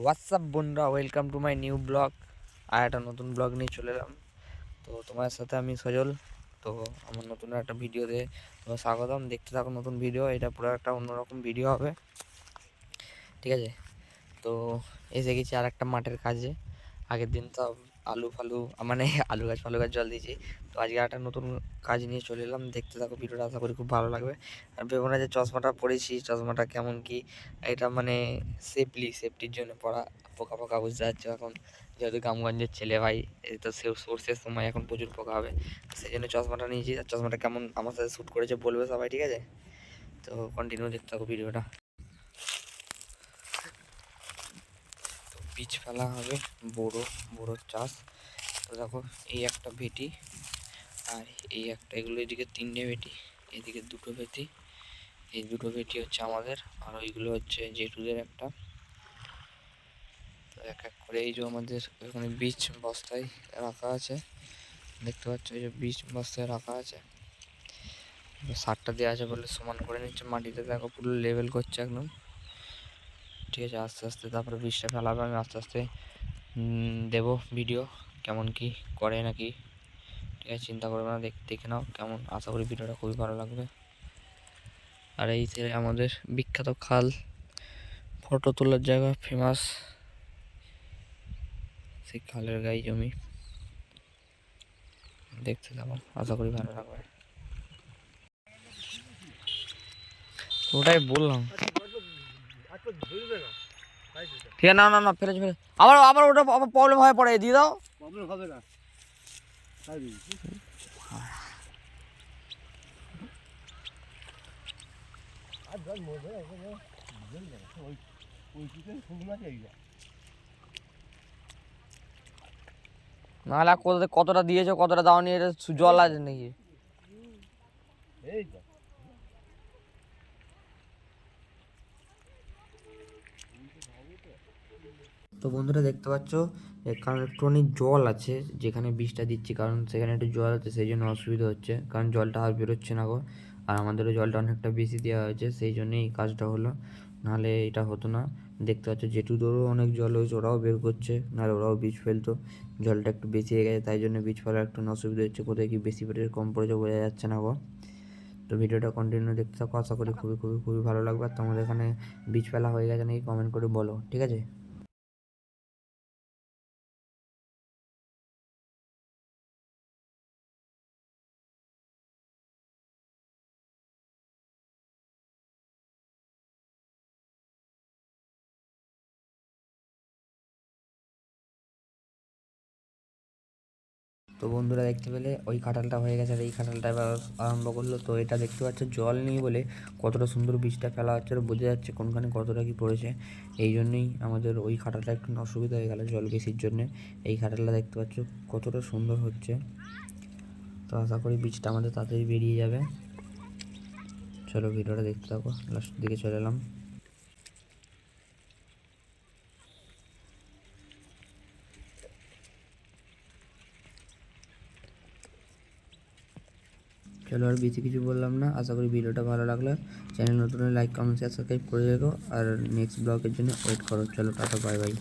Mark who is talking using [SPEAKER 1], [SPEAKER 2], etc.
[SPEAKER 1] WhatsApp বন্ধুরা? Welcome to my new blog আর একটা নতুন ব্লগ নিয়ে চলে এলাম। তো তোমার সাথে আমি সজল। তো আমার নতুন একটা ভিডিও দিয়ে তোমার স্বাগতম। দেখতে থাকো নতুন ভিডিও এটা পুরো একটা অন্যরকম ভিডিও হবে। ঠিক আছে? তো এসে গেছি আর একটা মাঠের কাজে। আগের দিন তো আলু ফালু মানে আলু গাছ ফালু গাছ জল দিয়েছি। তো আজকে একটা নতুন কাজ নিয়ে চলে এলাম। দেখতে থাকো, ভিডিওটা আশা করি খুব ভালো লাগবে। আর ভেবো না যে চশমাটা পরেছি, চশমাটা কেমন কি, এটা মানে সেফলি সেফটির জন্য পড়া পোকা পোকা বুঝতে পারছ এখন। যেহেতু গ্রামগঞ্জের ছেলে ভাই তো সে সর্ষের সময় এখন প্রচুর পোকা হবে। সেই জন্য চশমাটা নিয়েছি, আর চশমাটা কেমন আমার সাথে শ্যুট করেছে বলবে সবাই, ঠিক আছে? তো কন্টিনিউ দেখতে থাকো ভিডিওটা। বীজ ফেলা হবে বড়ো বড়ো চাষ। তো দেখো, এই একটা ভেটি আর এই একটা, এগুলো এদিকে তিনটে ভেটি, এদিকে দুটো ভেটি। এই দুটো ভেটি হচ্ছে আমাদের আর ওইগুলো হচ্ছে জেঠুদের একটা। তো এক এক করে এই যে আমাদের এখানে বীজ বস্তায় রাখা আছে। দেখতে পাচ্ছ, এই যে বীজ বস্তায় রাখা আছে। সারটা দেওয়া আছে বলে সমান করে নিচ্ছে। মাটিতে দেখো পুরো লেভেল করছে একদম। ঠিক আছে, আস্তে আস্তে তারপরে বীজটা ফেলাবে, আমি আস্তে আস্তে দেবো ভিডিও কেমন কি করে নাকি। ঠিক আছে, চিন্তা করবে না, দেখ, দেখে নাও কেমন, আশা করি ভিডিওটা খুবই ভালো লাগবে। আর এই যে আমাদের বিখ্যাত খাল ফটো তোলার জায়গা ফেমাস সেই খালের গায়ে জমি। দেখতে যাব আশা করি ভালো লাগবে। ওটাই বললাম। ঠিক আছে না না না ফেলেছি ফেলে আবার আবার ওটা আবার প্রবলেম হয়ে পড়ে দিয়ে দাও।
[SPEAKER 2] প্রবলেম হবে না।
[SPEAKER 1] নাহলে কতটা দিয়েছ কতটা দাও নিয়ে এটা জল আছে নাকি?
[SPEAKER 2] এই তো
[SPEAKER 1] বন্ধুরা দেখতে পাচ্ছ কারণ একটুখানি জল আছে, যেখানে বীজটা দিচ্ছি, কারণ সেখানে একটু জল আছে, সেই জন্য অসুবিধা হচ্ছে, কারণ জলটা আর বেরোচ্ছে না গো। আর আমাদেরও জলটা অনেকটা বেশি দেওয়া হয়েছে, সেই জন্যই এই কাজটা হলো, নাহলে এটা হতো না। দেখতে পাচ্ছ জেঠুদেরও অনেক জল হয়েছে, ওরাও বের করছে, নাহলে ওরাও বীজ ফেলতো, জলটা একটু বেশি হয়ে গেছে, তাই জন্য বীজ ফেলার একটু অসুবিধা হচ্ছে, কোথায় কি বেশি পড়েছে কম পড়েছে বোঝা যাচ্ছে না গো। তো ভিডিওটা কন্টিনিউ দেখতে থাকো, আশা করি খুবই খুবই খুবই ভালো লাগবে, আর তোমাদের এখানে বীজ ফেলা হয়ে গেছে নাকি কমেন্ট করে বলো, ঠিক আছে? তো বন্ধুরা দেখতে পেলে ওই কাঁঠালটা হয়ে গেছে আর এই কাঁঠালটা এবার আরম্ভ করল। তো এটা দেখতে পাচ্ছ জল নেই বলে কতটা সুন্দর বীজটা ফেলা হচ্ছে আর বোঝা যাচ্ছে কোনখানে কতটা কি পড়েছে। এই জন্যই আমাদের ওই কাঁঠালটা একটু অসুবিধা হয়ে গেল জল বেশির জন্যে। এই কাঁঠালটা দেখতে পাচ্ছ কতটা সুন্দর হচ্ছে। তো আশা করি বীজটা আমাদের তাড়াতাড়ি বেরিয়ে যাবে। চলো ভিডিওটা দেখতে থাকো, লাস্টের দিকে চলে এলাম। চলো আর বেশি কিছু বললাম না। আশা করি ভিডিওটা ভালো লাগল। চ্যানেল নতুন লাইক কমেন্ট সাবস্ক্রাইব করে রেখো। আর নেক্সট ব্লগের জন্য ওয়েট করো। চলো, টাটা বাই বাই